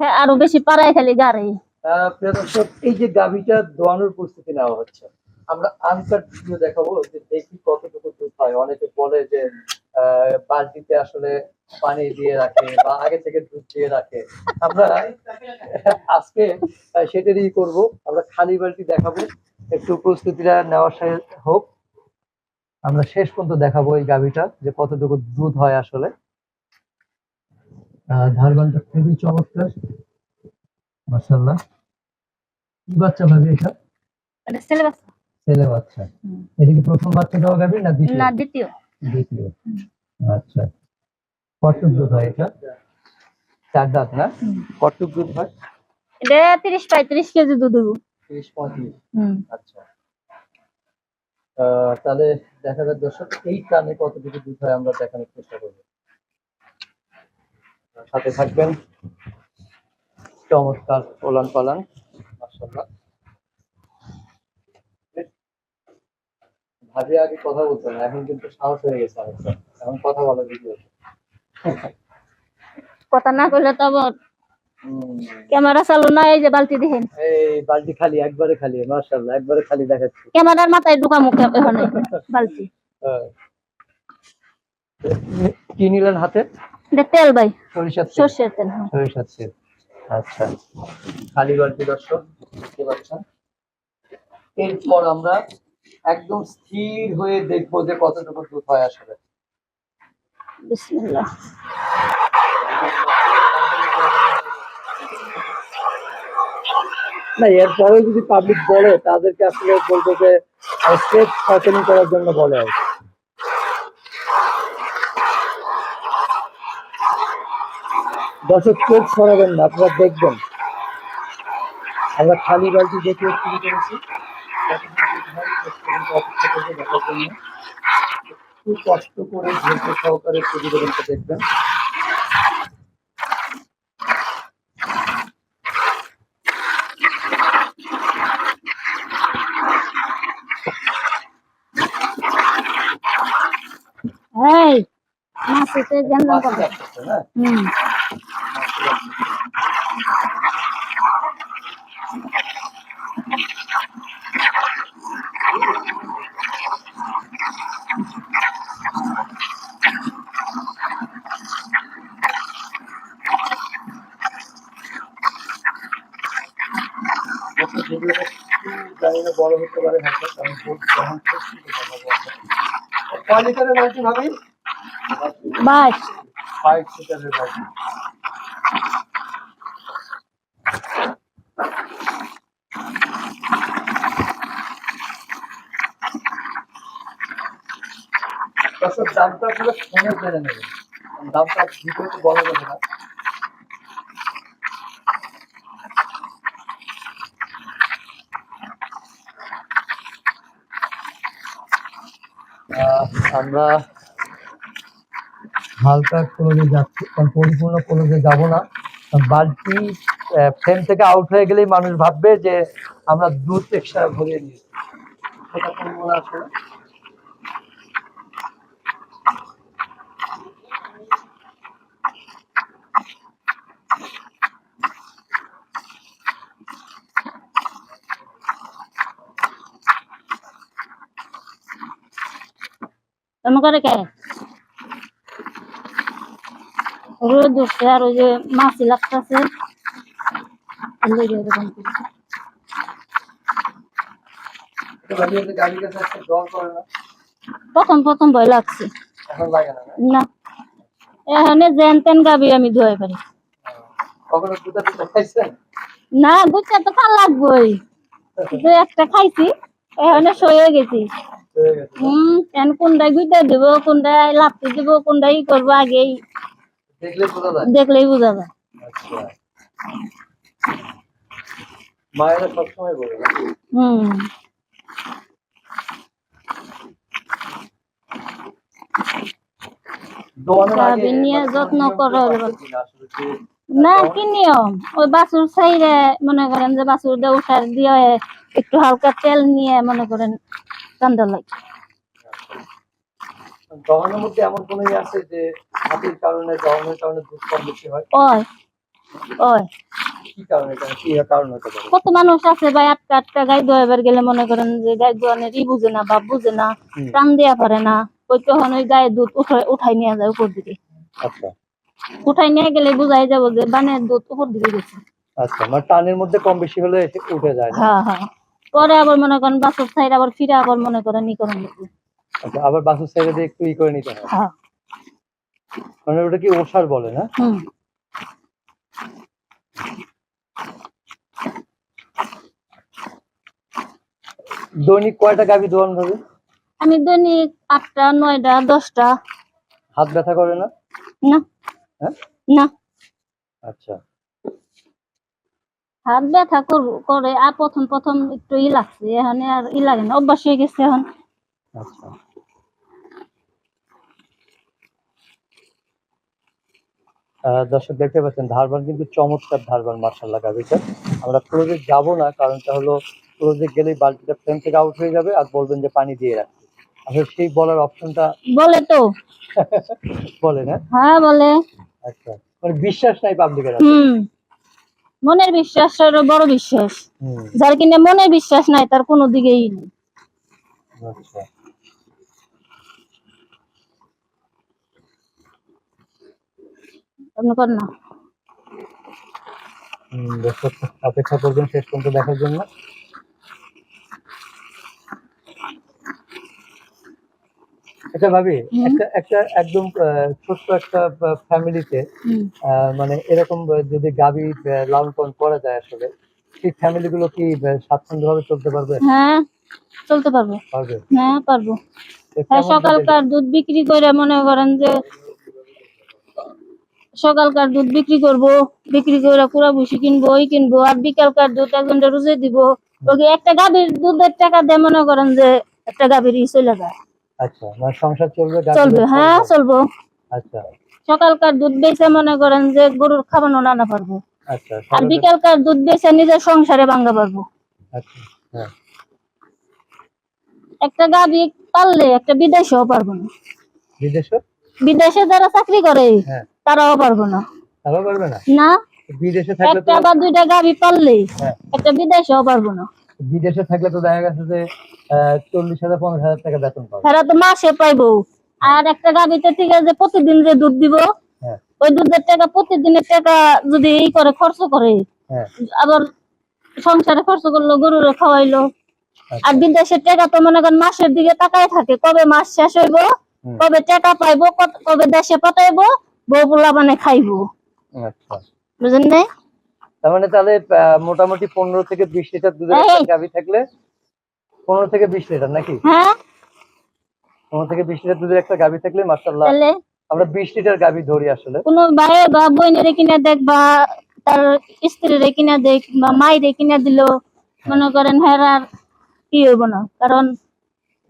হ্যাঁ আরও বেশি পাড়ায় খালি গাড়ি। এই যে গাভীটা দোয়ানোর প্রস্তুতি নেওয়া হচ্ছে, আমরা আনকাট ভিডিও দেখাবো যে দেখি কতটুকু দুধ হয় অনেকে বলে যে বালতিতে আসলে পানি দিয়ে রাখে বা আগে থেকে দুধ দিয়ে রাখে। আমরা আজকে সেটারই করব। আমরা খালি বালতি দেখাবো। একটু প্রস্তুতিটা নেওয়া হোক। আমরা শেষ পর্যন্ত দেখাবো এই গাভীটা, যে কতটুকু দুধ হয় আসলে। ধারবানটা খুবই চমৎকার। মার্শাল্লাহ কি বাচ্চা ভাবি এটা? ছেলে বাচ্চা। ছেলে বাচ্চা। এটা কি প্রথম না দ্বিতীয়? না দ্বিতীয়। দ্বিতীয়। আচ্ছা। দুধ হয় এটা? চার দাঁত না। কতটুক দুধ হয়? এটা তিরিশ পঁয়ত্রিশ কেজি দুধ হইব। তিরিশ পঁয়ত্রিশ। হুম। আচ্ছা। তাহলে দেখা যাক দর্শক এই কানে কতটুকু দুধ হয় আমরা দেখানোর চেষ্টা করব। সাথে থাকবেন। চমৎকার ওলান পালান মাসাল্লাহ ভাবি আগে কথা বলতো না এখন কিন্তু সাহস হয়ে গেছে এখন কথা বলা ভিডিও কথা না কইলে তো আবার ক্যামেরা চালু না এই যে বালতি দেখেন। এই বালতি খালি একবারে খালি মার্শাল্লাহ একবারে খালি দেখাচ্ছি। ক্যামেরার মাথায় ঢুকা মুখে এখানে বালতি। হ্যাঁ। কি নিলেন হাতে? তেল ভাই। সরিষার তেল। সর্ষের তেল হ্যাঁ। সরিষার তেল। আচ্ছা। খালি বালতি দর্শক দেখতে পাচ্ছেন? এরপর আমরা একদম স্থির হয়ে দেখব যে কতটুকু দুধ হয় আসলে। বিসমিল্লাহ। না এরপরে যদি পাবলিক বলে তাদেরকে আসলে বলব যে সচেতন করার জন্য বলে আর কি। দর্শক চোখ সরাবেন না আপনারা দেখবেন। আমরা খালি বালতি দেখে শুরু করেছি। অপেক্ষা করব দেখার জন্য খুব কষ্ট করে ধৈর্য সহকারে প্রতিবেদনটা দেখবেন। এই মাসিতে গেন্দাম মাছি করে হুম। জানি না বড় হতে পারে কয় লিটারের বালতি ভাবি বাস ফাইভ লিটারের বালতি দামটা পুরো ফোনে জেনে নেবেন। দামটা ভিডিওতে বলা যাবে না। আমরা হালকা ক্লোজে যাচ্ছি, কারণ পরিপূর্ণ ক্লোজে যাব না। বালতি ফ্রেম থেকে আউট হয়ে গেলেই মানুষ ভাববে যে আমরা দুধ এক্সট্রা ভরিয়ে নিয়েছি। সেটা করব না আসলে এমন করে কে? রোদ উঠছে আর ওই যে মাছি লাগতেছে। প্রথম প্রথম ভয় লাগছে। না এখানে যেন তেন গাবি আমি ধুয়ে পারি না বুঝতে তো ভালো লাগবেই। একটা খাইছি। এখানে সয়ে গেছি। হম এখন কোনটাই গুইতে দেব কোনটাই লাপতে দেব কোনটাই করব আগেই। দেখলেই বোঝা যায়। আচ্ছা। মায়েরা সবসময় বলে হম। মানে যত্ন করা না কি নিয়ম ওই বাছুর চাইরে মনে করেন যে বাছুর দিয়ে উঠার দিয়ে একটু হালকা তেল নিয়ে মনে করেন কান্দা লাগে। দহনের মধ্যে এমন কোনো ইয়ে আছে যে হাতির কারণে দহনের কারণে দুধ কম বেশি হয়? ওই ওই। কি কারণে কি কারণ হতে পারে? কত মানুষ আছে ভাই আটকা আটকা গাই দোয়াবার গেলে মনে করেন যে গাই বুঝে না বুঝে না টান দেয়া পারে না। ওই তখন ওই গায়ে দুধ উঠাই উঠাই নিয়ে যায় উপর দিকে। আচ্ছা। উঠাই নিয়ে গেলে বুঝাই যাব যে বানের দুধ উপর দিকে গেছে। আচ্ছা মানে টানের মধ্যে কম বেশি হলে উঠে যায় হ্যাঁ হ্যাঁ। পরে আবার মনে করেন বাসুর সাইড আবার ফিরে আবার মনে করেন ই করেন লাগবে। আচ্ছা আবার বাসুর সাইডে দিয়ে একটু ই করে নিতে হয়। হ্যাঁ। মানে ওটা কি ওষার বলে না? হুম। দৈনিক কয়টা গাভি দোয়ান ভাবে? আমি দৈনিক আটটা নয়টা দশটা। হাত ব্যথা করে না? না। হ্যাঁ? না। আচ্ছা। হাত ব্যথা কর- করে আর প্রথম প্রথম একটু ই লাগছে এখন আর ই লাগে না অভ্যাস হয়ে গেছে এখন। আচ্ছা। দর্শক দেখতে পাচ্ছেন ধারবান কিন্তু চমৎকার ধারবান মার্শাল্লাহ গাভিটা আমরা ক্লোজে যাব না কারণটা হলো ক্লোজে গেলেই বালতিটা ফ্রেম থেকে আউট হয়ে যাবে আর বলবেন যে পানি দিয়ে রাখতে আসলে সেই বলার অপশনটা বলে তো। বলে না হ্যাঁ বলে। আচ্ছা। মানে বিশ্বাস নাই পাবলিকের হুম। মনের বিশ্বাস বড় বিশ্বাস। যার কিনে মনে বিশ্বাস নাই তার কোনো দিকেই নেই। আচ্ছা। না। অপেক্ষা করবেন শেষ পর্যন্ত দেখার জন্য। আচ্ছা ভাবি একটা একটা একদম ছোট্ট একটা ফ্যামিলিতে। মানে এরকম যদি আহ, লালন পালন করা যায় আসলে সেই ফ্যামিলি গুলো কি আহ, স্বাচ্ছন্দ্যভাবে চলতে পারবে? হ্যাঁ চলতে পারব। পারবে? হ্যাঁ পারব। হ্যাঁ সকালকার দুধ বিক্রি করে মনে করেন যে সকালকার দুধ বিক্রি করব বিক্রি করে পুরা ভুসি কিনবো ওই কিনবো আর বিকালকার দুধ একজনটা রুজে দিব। ওকে একটা গাভীর দুধের টাকা দিয়ে মনে করেন যে একটা গাভীর ই চলে যায়। আচ্ছা মানে সংসার চলবে চলবে হ্যাঁ চলবো। আচ্ছা। সকালকার দুধ বেচে মনে করেন যে গরুর খাবানো নানা পারব। আচ্ছা আর বিকালকার দুধ বেচে নিজের সংসারে ভাঙ্গা পারব। আচ্ছা হ্যাঁ। একটা গাভী পাললে একটা বিদেশেও পারব না। বিদেশে? বিদেশে যারা চাকরি করে হ্যাঁ। তারাও পারব না। তারাও পারবে না? না। বিদেশে থাকলে একটা বা দুইটা গাভী পাললে হ্যাঁ। একটা বিদেশেও পারব না। বিদেশে থাকলে তো দেখা গেছে যে চল্লিশ হাজার পঞ্চাশ হাজার টাকা বেতন পাবে। তারা তো মাসে পাইবো আর একটা গাভীতে ঠিক আছে প্রতিদিন যে দুধ দিব হ্যাঁ। ওই দুধের টাকা প্রতিদিনের টাকা যদি এই করে খরচ করে হ্যাঁ। আবার সংসারে খরচ করল গরুরে খাওয়াইলো। আচ্ছা। আর বিদেশের টাকা তো মনে করেন মাসের দিকে তাকায় থাকে কবে মাস শেষ হইব কবে টাকা পাইবো কবে দেশে পাঠাইবো বউ পোলা মানে খাইবো। আচ্ছা। বুঝেন নাই? তার মানে তাহলে মোটামুটি পনেরো থেকে বিশ লিটার দুধের। গাভী থাকলে পনেরো থেকে বিশ লিটার নাকি? হ্যাঁ। পনেরো থেকে বিশ লিটার দুধের একটা গাভী থাকলে মার্শাল্লাহ আমরা বিশ লিটার গাভী ধরি আসলে। কোনো ভাই বা বোনের কিনা দেখ বা তার স্ত্রীর কিনা দেখ বা মায়ের কিনা দিল মনে করেন হেরার কি হইব না। কারণ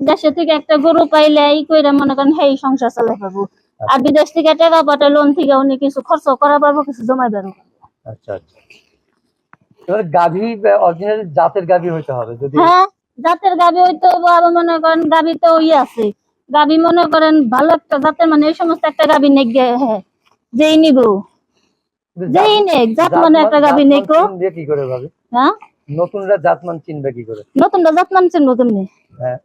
দেশে থেকে একটা গরু পাইলে এই কইরা মনে করেন হেই সংসার চালাই পাবো আর বিদেশ থেকে টাকা পাঠায় লোন থেকে উনি কিছু খরচ করা পাবো কিছু জমাই পারব। আচ্ছা আচ্ছা। এবার গাভী অরিজিনাল জাতের গাভী হইতে হবে যদি হ্যাঁ জাতের গাবি হইতো আবার মনে করেন গাবি তো ইয়ে আছে। গাবি মনে করেন ভালো একটা জাতের মানে এই সমস্ত একটা গাবি নেই হ্যাঁ যেই নিব। যেই নেই জাত মানে একটা জাতমান নেই কো কি করে ভাবি? হ্যাঁ? নতুনরা জাতমান চিনবে কি করে? নতুনটা জাত মানছেন নতুন নেই হ্যাঁ।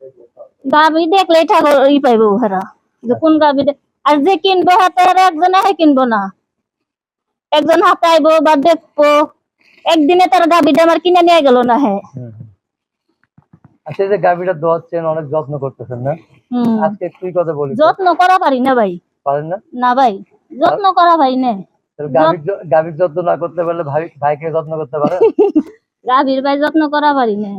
গাবি দেখলে ঠাকুর ই পাইবো হেরা। যে কোন গাবি দে- আর যে কিনবো হাতে আর একজনে কিনবো না। একজন হাতে আইবো বা দেখব একদিনে তার গাবিটা আমার কিনে নিয়ে গেল না হ্যাঁ। আচ্ছা যে গাভীটা দোয়াচ্ছেন অনেক যত্ন করতেছেন না? আজকে তুই কথা বলি যত্ন করা পারি না ভাই। পারেন না? না ভাই যত্ন করা ভাই না। তাহলে গাভীর যত্ন না করতে পারলে ভাই ভাইকে যত্ন করতে পারে গাভীর ভাই যত্ন করা পারি না।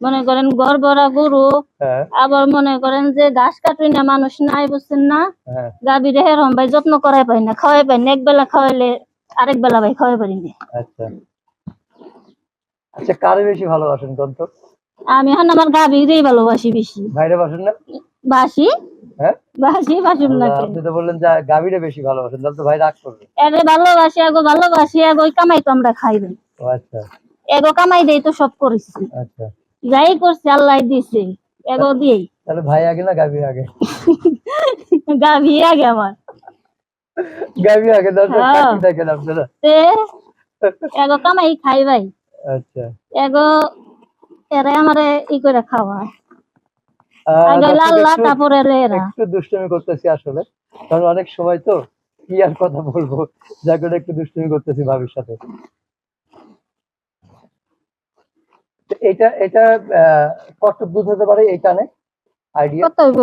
মনে করেন ঘর ভরা গরু হ্যাঁ। আবার মনে করেন যে ঘাস কাটুই না মানুষ নাই বুঝছেন না? হ্যাঁ। গাভীর হেরম ভাই যত্ন করাই পারি না খাওয়াই পাই না এক বেলা খাওয়াইলে আরেক বেলা ভাই খাওয়াই পারি না। আচ্ছা। আচ্ছা কারে বেশি ভালোবাসেন কোন তো আমি এখন আমার গাভীরই ভালোবাসি বেশি। ভাইরে বাসেন না? বাসি? হ্যাঁ? বাসি বাসুন না আপনি তো বললেন যে গাভীরে বেশি ভালোবাসেন তাহলে তো ভাই রাগ করবে। এরে ভালোবাসি এগো ভালোবাসি ওই কামাই তো আমরা খাইবেন আচ্ছা। এগো কামাই দেই তো সব করেছি। আচ্ছা। যাই করছি আল্লাহ দিছে। এগো দিয়েই। তাহলে ভাই আগে না গাভী আগে? গাভী আগে আমার। গাভী আগে দর্শক হ্যাঁ। দেখেন আপনারা তে এগো কামাই খাই ভাই আচ্ছা। এগো এরা আমারে ই করে খাওয়ায়। আগে লাল্লা তারপরে এরা। একটু দুষ্টুমি করতেছি আসলে। কারণ অনেক সময় তো কি আর কথা বলব যার করে একটু দুষ্টুমি করতেছি ভাবির সাথে। তো এটা এটা কত দুধ হতে পারে এই টানে আইডিয়া কত হইব?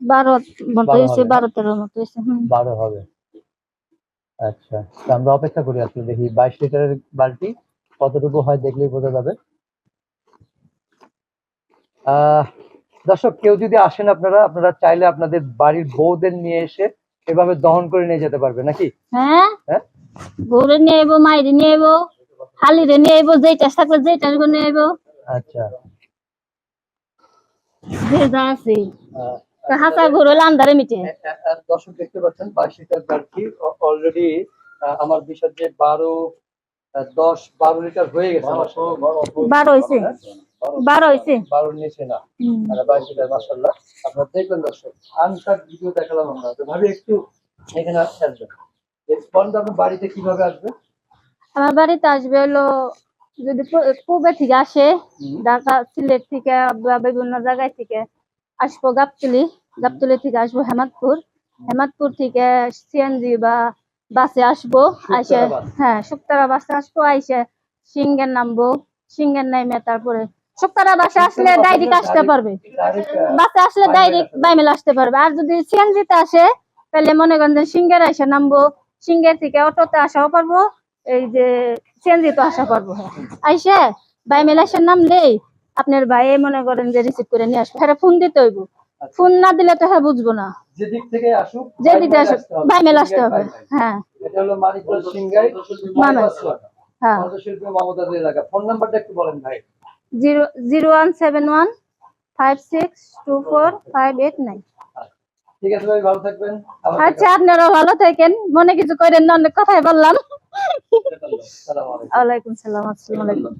বারো মতো হয়েছে হবে। বারো তেরো মতো হয়েছে বারো হবে। আচ্ছা আমরা অপেক্ষা করি আসলে দেখি বাইশ লিটারের বালতি কতটুকু হয় দেখলেই বোঝা যাবে। দর্শক কেউ যদি আসেন আপনারা আপনারা চাইলে আপনাদের বাড়ির বউদের নিয়ে এসে এভাবে দহন করে নিয়ে যেতে পারবে নাকি? হ্যাঁ? হ্যাঁ? নিয়ে আইবো মাইরে নিয়ে আইবো হালিরে নিয়ে আইবো যেটা থাকলে যেটা নিয়ে আইবো। আচ্ছা। যে যা আছে হাসা হলে আন্ধারে মিটে। দর্শক দেখতে পাচ্ছেন অলরেডি আমার বিষয় যে বারো দশ বারো লিটার হয়ে গেছে বারো হয়েছে বারো হয়েছে বারোর নিচে না। মানে বাইশ লিটার মাসাল্লাহ আপনারা দেখবেন দর্শক আনকাট ভিডিও দেখালাম আমরা। তো ভাবি একটু এখানে আসবেন বলেন আপনার বাড়িতে কীভাবে আসবে? আমার বাড়িতে আসবে হলো যদি পূ- পূবে থেকে আসে। ঢাকা সিলেট থেকে বা বিভিন্ন জায়গায় থেকে আসব গাবতলি গাবতলি থেকে আসব হেমাদপুর। হেমাদপুর থেকে সিএনজি বা বাসে আসব আইসে হ্যাঁ শুক্তারা বাসে আসব আইসে সিঙ্গের নামবো। সিঙ্গের নামে তারপরে শুক্তারা বাসে আসলে ডাইরেক্ট আসতে পারবে। বাসে আসলে ডাইরেক্ট বাইমেল আসতে পারবে। আর যদি সিএনজিতে আসে তাহলে মনে করেন যে সিঙ্গের এসে নামবো সিঙ্গের থেকে অটোতে আসাও পারব এই যে সিএনজি তো আসা পারব। আইসে বাইমেল এসে নামলেই আপনার ভাই মনে করেন যে রিসিভ করে নিয়ে আসবে। হ্যাঁ ফোন দিতে হইব। ফোন না দিলে তো হ্যাঁ বুঝব না। যেদিক থেকে আসুক যেদিকে বাইমেল আসুক আসতে হবে। আসতে হবে। হ্যাঁ। এটা হলো মানিকগঞ্জ সিংগাই মানস। হ্যাঁ। শিল্পী মমতাজের এলাকা। ফোন নাম্বারটা একটু বলেন ভাই। Zero zero one seven one five six two four five eight nine. ঠিক আছে ভাই ভালো থাকবেন। আচ্ছা আপনারা ভালো থাকেন। মনে কিছু করেন না অনেক কথাই বললাম। ওয়ালাইকুম সালাম আসসালামু আলাইকুম।